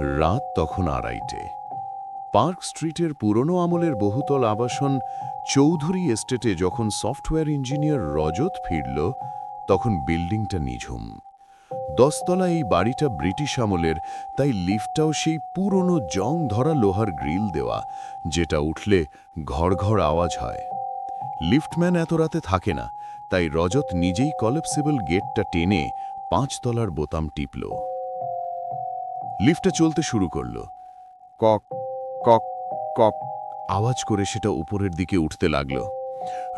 রাত তখন আড়াইটে। পার্ক স্ট্রিটের পুরনো আমলের বহুতল আবাসন চৌধুরী এস্টেটে যখন সফটওয়্যার ইঞ্জিনিয়ার রজত ফিরল, তখন বিল্ডিংটা নিঝুম। দশতলা এই বাড়িটা ব্রিটিশ আমলের, তাই লিফটটাও সেই পুরনো জং ধরা লোহার গ্রিল দেওয়া, যেটা উঠলে ঘড় ঘড় আওয়াজ হয়। লিফটম্যান এত রাতে থাকে না, তাই রজত নিজেই কলেপসিবল গেটটা টেনে পাঁচতলার বোতাম টিপল। লিফটটা চলতে শুরু করল। কক কক কক আওয়াজ করে সেটা উপরের দিকে উঠতে লাগল।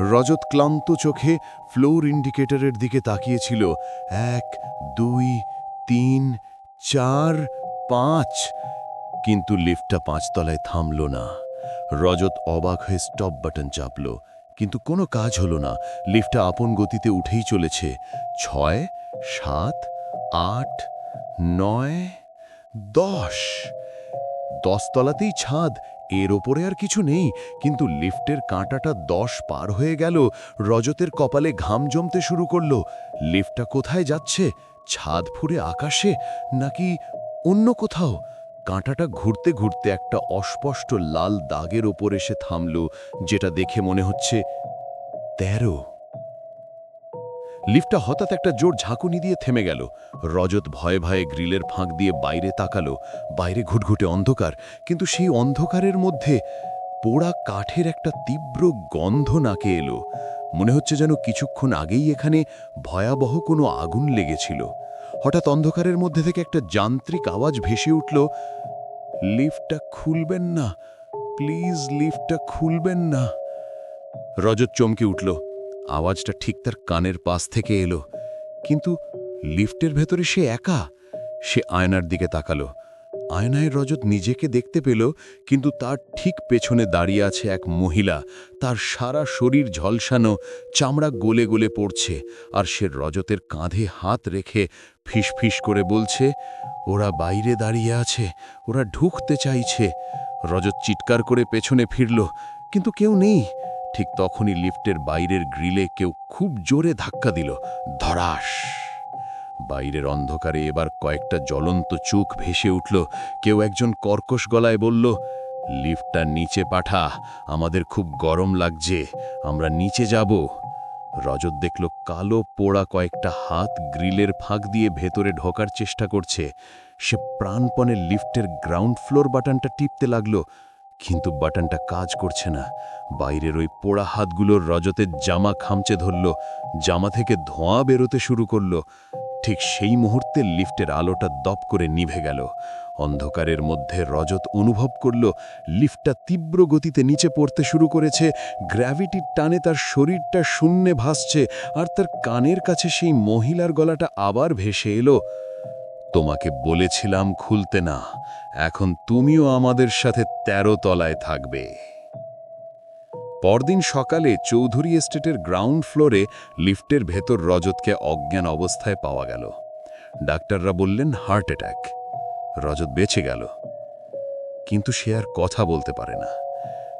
রজত ক্লান্ত চোখে ফ্লোর ইন্ডিকেটরের দিকে তাকিয়েছিল। এক, দুই, তিন, চার, পাঁচ। কিন্তু লিফটটা পাঁচতলায় থামল না। রজত অবাক হয়ে স্টপ বাটন চাপল। কিন্তু কোনো কাজ হলো না। লিফটটা আপন গতিতে উঠেই চলেছে। ছয়, সাত, আট, নয় দশ। দশতলাতেই ছাদ, এর ওপরে আর কিছু নেই, কিন্তু লিফটের কাঁটাটা দশ পার হয়ে গেল, রজতের কপালে ঘাম জমতে শুরু করল। লিফটটা কোথায় যাচ্ছে? ছাদ ফুরে আকাশে? নাকি অন্য কোথাও? কাঁটাটা ঘুরতে ঘুরতে একটা অস্পষ্ট লাল দাগের ওপর এসে থামল, যেটা দেখে মনে হচ্ছে তেরো। লিফটটা হঠাৎ একটা জোর ঝাঁকুনি দিয়ে থেমে গেল। রজত ভয়ে ভয়ে গ্রিলের ফাঁক দিয়ে বাইরে তাকালো, বাইরে ঘুটঘুটে অন্ধকার, কিন্তু সেই অন্ধকারের মধ্যে পোড়া কাঠের একটা তীব্র গন্ধ নাকে এলো। মনে হচ্ছে যেন কিছুক্ষণ আগেই এখানে ভয়াবহ কোনো আগুন লেগেছিল। হঠাৎ অন্ধকারের মধ্যে থেকে একটা যান্ত্রিক আওয়াজ ভেসে উঠল, লিফটটা খুলবেন না, প্লিজ লিফটটা খুলবেন না। রজত চমকে উঠল আওয়াজটা ঠিক তার কানের পাশ থেকে এলো, কিন্তু লিফটের ভেতরে সে একা। সে আয়নার দিকে তাকালো। আয়নায় রজত নিজেকে দেখতে পেল, কিন্তু তার ঠিক পেছনে দাঁড়িয়ে আছে এক মহিলা। তার সারা শরীর ঝলসানো, চামড়া গোলে গোলে পড়ছে, আর সে রজতের কাঁধে হাত রেখে ফিসফিস করে বলছে, ওরা বাইরে দাঁড়িয়ে আছে, ওরা ঢুকতে চাইছে। রজত চিৎকার করে পেছনে ফিরল, কিন্তু কেউ নেই। ঠিক তখনই লিফটের বাইরের গ্রিলে কেউ খুব জোরে ধাক্কা দিল, ধরাস। বাইরের অন্ধকারে এবার কয়েকটা জ্বলন্ত চোখ ভেসে উঠল, কেউ একজন কর্কশ গলায় বলল, লিফটটা নিচে পাঠা, আমাদের খুব গরম লাগছে, আমরা নিচে যাব। রজত দেখল কালো পোড়া কয়েকটা হাত গ্রিলের ফাঁক দিয়ে ভেতরে ঢোকার চেষ্টা করছে। সে প্রাণপণে লিফটের গ্রাউন্ড ফ্লোর বাটনটা টিপতে লাগল কিন্তু বাটনটা কাজ করছে না। বাইরের ওই পোড়া হাতগুলোর রজতের জামা খামচে ধরল, জামা থেকে ধোঁয়া বেরোতে শুরু করল। ঠিক সেই মুহূর্তে লিফটের আলোটা দপ করে নিভে গেল। অন্ধকারের মধ্যে রজত অনুভব করল, লিফটটা তীব্র গতিতে নিচে পড়তে শুরু করেছে গ্র্যাভিটির টানে তার শরীরটা শূন্যে ভাসছে, আর তার কানের কাছে সেই মহিলার গলাটা আবার ভেসে এলো। তোমাকে বলেছিলাম খুলতে না, এখন তুমিও আমাদের সাথে তেরো তলায় থাকবে। পরদিন সকালে চৌধুরী এস্টেটের গ্রাউন্ড ফ্লোরে লিফটের ভেতর রজতকে অজ্ঞান অবস্থায় পাওয়া গেল। ডাক্তাররা বললেন, হার্ট অ্যাটাক। রজত বেঁচে গেল। কিন্তু সে আর কথা বলতে পারে না।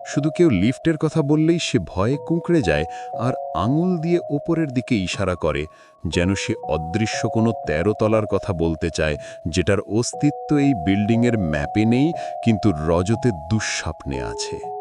শুধু কেউ লিফটের কথা বললেই সে ভয়ে কুঁকড়ে যায় আর আঙুল দিয়ে ওপরের দিকে ইশারা করে, যেন সে অদৃশ্য কোনো তেরো তলার কথা বলতে চায়, যেটার অস্তিত্ব এই বিল্ডিংয়ের ম্যাপে নেই, কিন্তু রজতে দুঃস্বপ্নে আছে।